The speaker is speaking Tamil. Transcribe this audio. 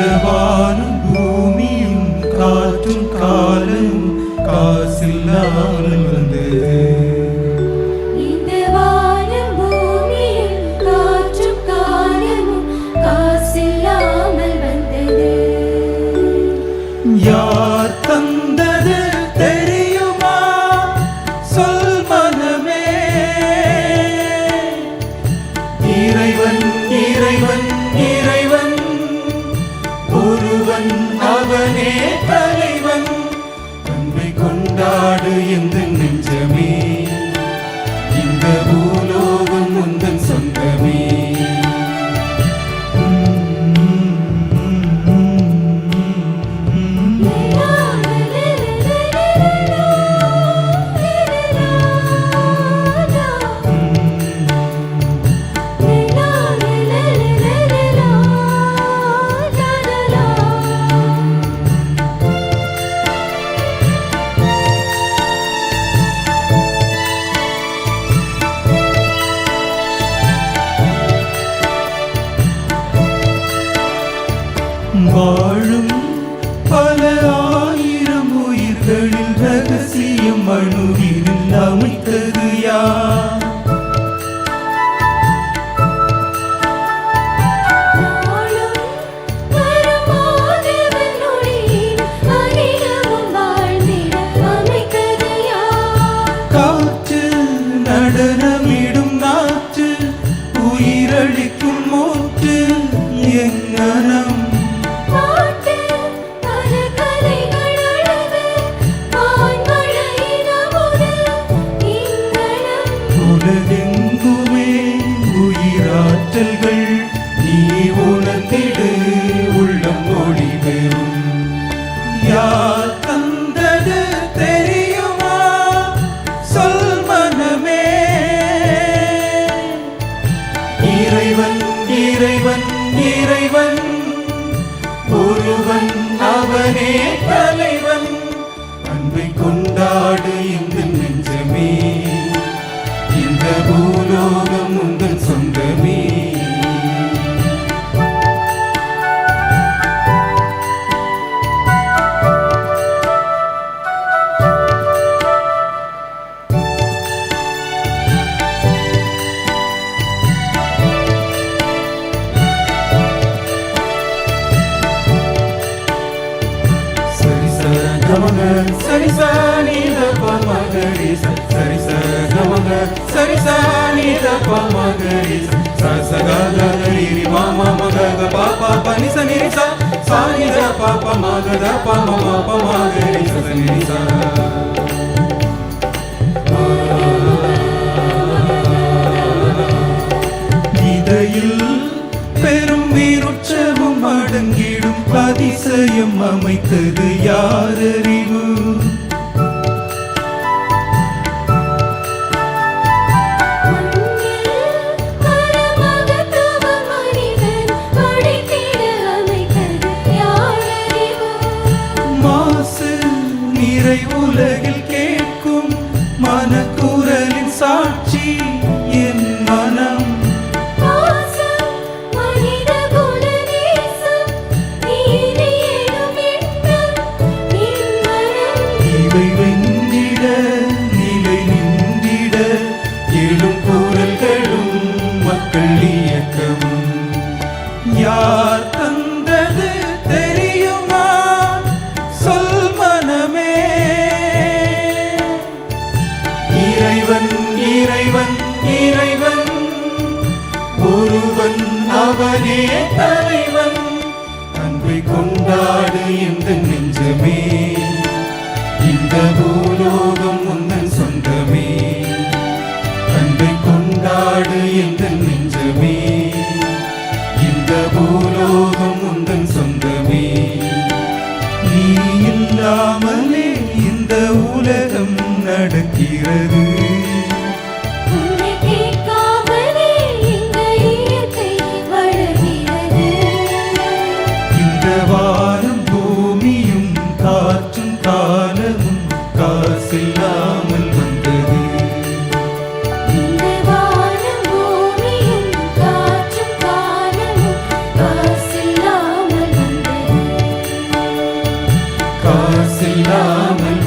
നിലവാനും ഭൂമിയും കാറ്റും കാലയും കാസില്ലാതെ வாழும் பல ஆயிரம் உயிர்களில் ரகசியம் அணுவினில் அமைத்தது யார்? நடனமிடும் நாற்று உயிரளிக்கும் மூச்சு எங்கன தலைவன் ஒருவன் அவனே தலைவன். அன்பை கொண்டாடு இந்த நெஞ்சமே. இந்த பூலோகம் உங்கள் சரி சர கமக சரி சானித பமகரி சரி சர கமக சரி சானித பமகரி சசகரி மாமா மகத பாப்பா பனி சனி சா சானித பாப்ப மகத பம மப மகரி சனி சா இதையில் பெரும் வீருற்சவம் அடங்கிடும் அதிசயம் அமைத்தது யாரறிவு? மாசு உலகில் கேட்கும் மனக்குரலின் சாட்சி அவனே தலைவன். அன்பை கொண்டாடு என்று நெஞ்சமே. இந்த பூலோகம் உந்தன் சொந்தமே. அன்பை கொண்டாடு என்று நெஞ்சமே. இந்த பூலோகம் உந்தன் சொந்தமே. நீ இல்லாமலே இந்த உலகம் நடக்கிறது. காசில்லாமல்